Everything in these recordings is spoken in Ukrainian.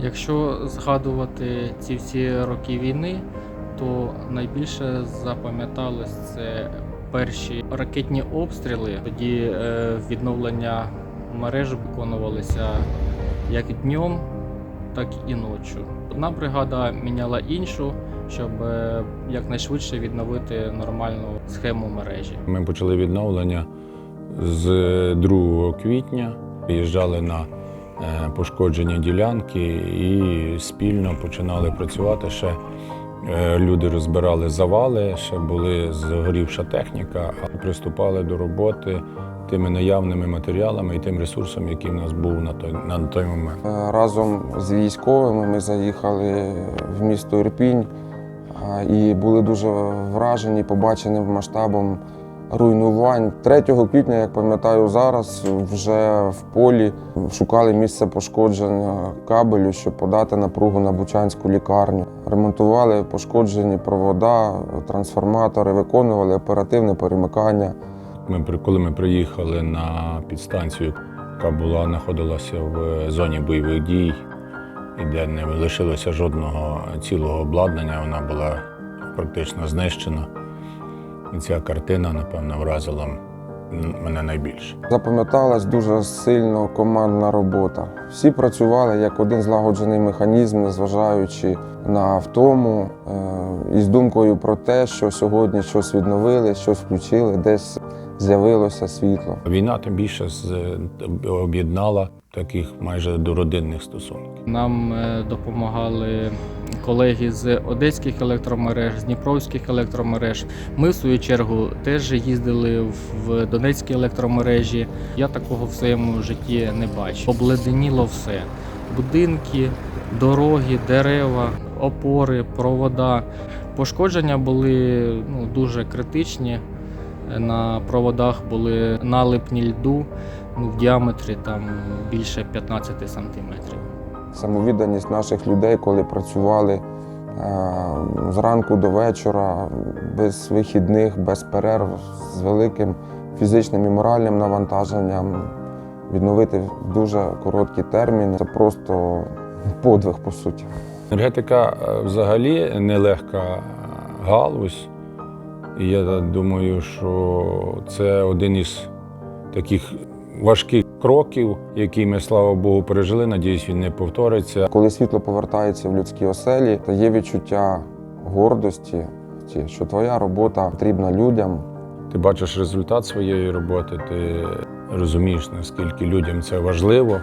Якщо згадувати ці всі роки війни, то найбільше запам'яталось це перші ракетні обстріли. Тоді е, відновлення мереж виконувалися як днем, так і ночі. Одна бригада міняла іншу, щоб е, якнайшвидше відновити нормальну схему мережі. Ми почали відновлення з 2 квітня. Їжджали на пошкоджені ділянки і спільно починали працювати. Ще е, люди розбирали завали, ще були згорівша техніка, а приступали до роботи тими наявними матеріалами і тим ресурсом, який в нас був на той, на той момент. Е, Разом з військовими ми заїхали в місто Ірпінь і були дуже вражені побаченим масштабом руйнувань. 3 квітня, як пам'ятаю зараз, вже в полі шукали місце пошкодження кабелю, щоб подати напругу на Бучанську лікарню. Ремонтували пошкоджені провода, трансформатори, виконували оперативне перемикання. Ми коли ми приїхали на підстанцію, яка була знаходилася в зоні бойових дій, і де не лишилося жодного цілого обладнання, вона була практично знищена. І ця картина, напевно, вразила мене найбільше. Запам'яталась дуже сильно командна робота. Всі працювали як один злагоджений механізм, незважаючи на втому, е, і з думкою про те, що сьогодні щось відновили, щось включили, десь з'явилося світло. Війна тим більше з- об'єднала таких майже до родинних стосунків. Нам е, допомагали колеги з одеських електромереж, з дніпровських електромереж. Ми, в свою чергу, теж їздили в- в донецькі електромережі. Я такого в своєму житті не бачив. Обледеніло все: будинки, дороги, дерева, опори, провода. Пошкодження були ну, дуже критичні. На проводах були налипні льду ну, в діаметрі там більше 15 сантиметрів. Самовідданість наших людей, коли працювали е, зранку до вечора, без вихідних, без перерв, з великим фізичним і моральним навантаженням, відновити в дуже короткі терміни. Це просто подвиг, по суті. Енергетика е, взагалі нелегка галузь. І я думаю, що це один із таких важких кроків, які ми, слава Богу, пережили. Надіюсь, він не повториться. Коли світло повертається в людські оселі, то є відчуття гордості, що твоя робота потрібна людям. Ти бачиш результат своєї роботи, ти розумієш, наскільки людям це важливо,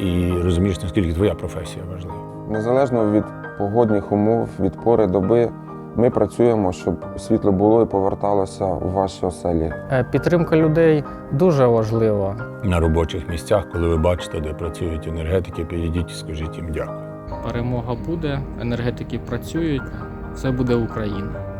і розумієш, наскільки твоя професія важлива. Незалежно від погодних умов, від пори доби, ми працюємо, щоб світло було і поверталося у ваші оселі. Е, Підтримка людей дуже важлива. На робочих місцях, коли ви бачите, де працюють енергетики, підійдіть і скажіть їм дякую. Перемога буде, енергетики працюють, все буде Україна.